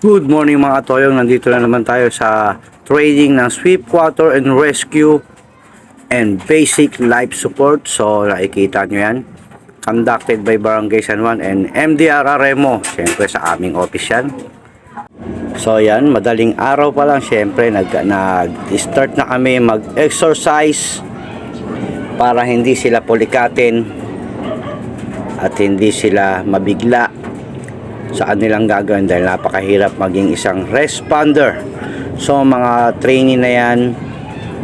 Good morning mga toyong, nandito na naman tayo sa trading ng sweep water and rescue and basic life support. So nakikita nyo yan. Conducted by Barangay San Juan and MDR Remo. Siyempre sa aming office yan. So yan, madaling araw pa lang siyempre nag, nag-start na kami mag-exercise para hindi sila pulikatin at hindi sila mabigla sa kanilang gagawin dahil napakahirap maging isang responder. So mga trainee na yan,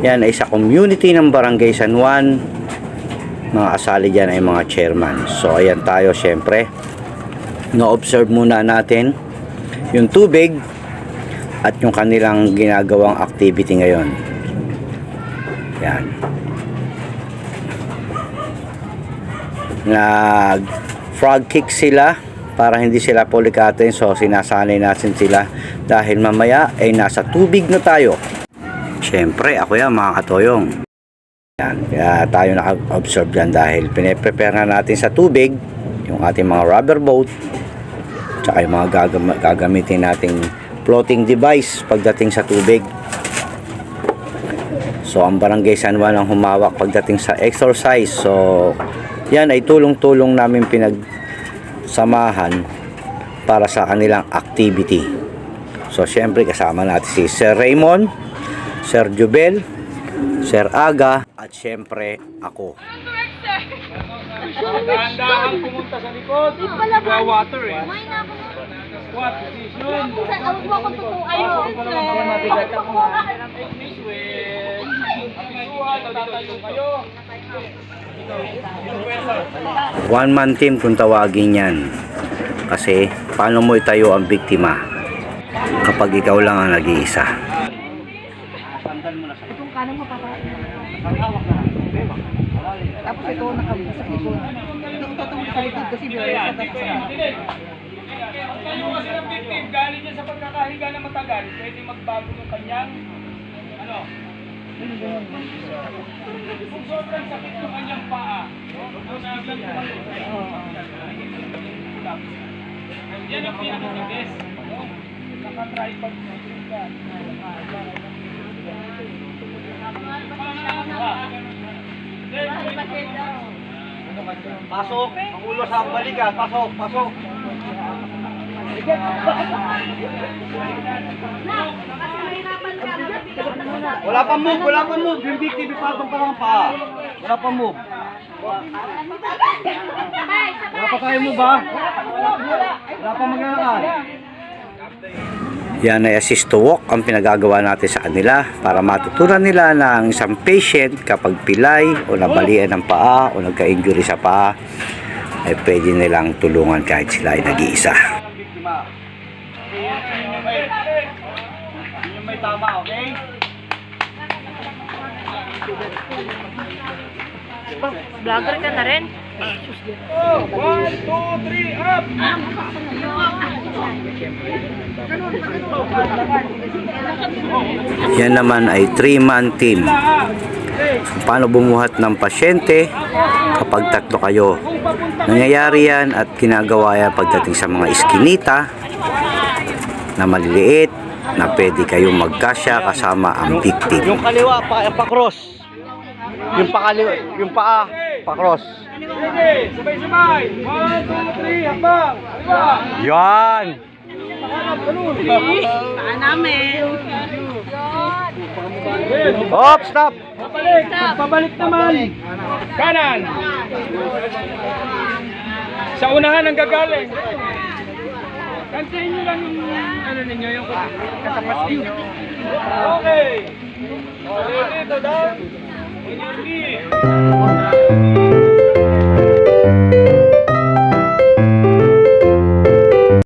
yan ay sa community ng Barangay San Juan. Mga asali dyan ay mga chairman. So ayan tayo syempre. No-observe muna natin yung tubig at yung kanilang ginagawang activity ngayon. Yan. Nag frog kick sila para hindi sila pulikatin so sinasanay natin sila dahil mamaya ay nasa tubig na tayo. Syempre ako yan mga katoyong. Yan, kaya tayo naka-observe yan dahil pinaprepare na natin sa tubig yung ating mga rubber boat tsaka yung mga gagam- gagamitin nating floating device pagdating sa tubig. So ang barangay San Juan ang humawak pagdating sa exercise. So yan ay tulong-tulong namin pinag samahan para sa kanilang activity. So, syempre kasama natin si Sir Raymond, Sir Jubel, Sir Aga, at syempre ako. Dahan-dahan pumunta sa likod. Wa water eh. May na ako. What saan awag mo ako totoo. Ayun. Miss Wen. Pisuhan, tatayo kayo. One man team kung tawagin yan. Kasi, paano mo itayo ang biktima kapag ikaw lang ang nag-iisa? Itong kanang mapapakain. Tapos ito nakabuka sa likod. Ito tutungkol sa likod kasi bilang sa tapos kasi ng victim, galing niya sa pagkakahiga na matagal, pwede magbago yung kanyang, ano, kung sobrang sakit paa, tumalon, yan ang pinaka-the best, no? Naka-tripod na ka. Pasok! Ulo sa balikan! Pasok! Pasok! Wala pa move! Wala pa move! Yung victim, ipatong pa lang pa! Wala pa move! Wala pa tayo move ha? Wala pa maglalakad! Yan ay assist to walk ang pinagagawa natin sa kanila para matutunan nila ang isang patient kapag pilay o nabalian ng paa o nagka-injury sa paa ay pwede nilang tulungan kahit sila ay nag-iisa. Yung may tama, okay? Vlogger ka na rin. Oh, one, two, three, up! Yan naman ay 3-man team. Paano bumuhat ng pasyente kapag tatlo kayo. Nangyayari yan at ginagawa yan pagdating sa mga iskinita na maliliit na pwede kayong magkasya kasama ang victim. Yung kaliwa pa pa-cross. Yung pa kaliwa, yung paa pa-cross. Sabay-sabay! One, two, three, habang! Diba? Yan. Paa namin. Hop, stop. Pabalik! Pabalik naman! Kanan! Sa unahan ang gagaling. Kantayin nyo lang yung ano ninyo, yung katapat ninyo. Okay! Oh, ready to down. Thank you.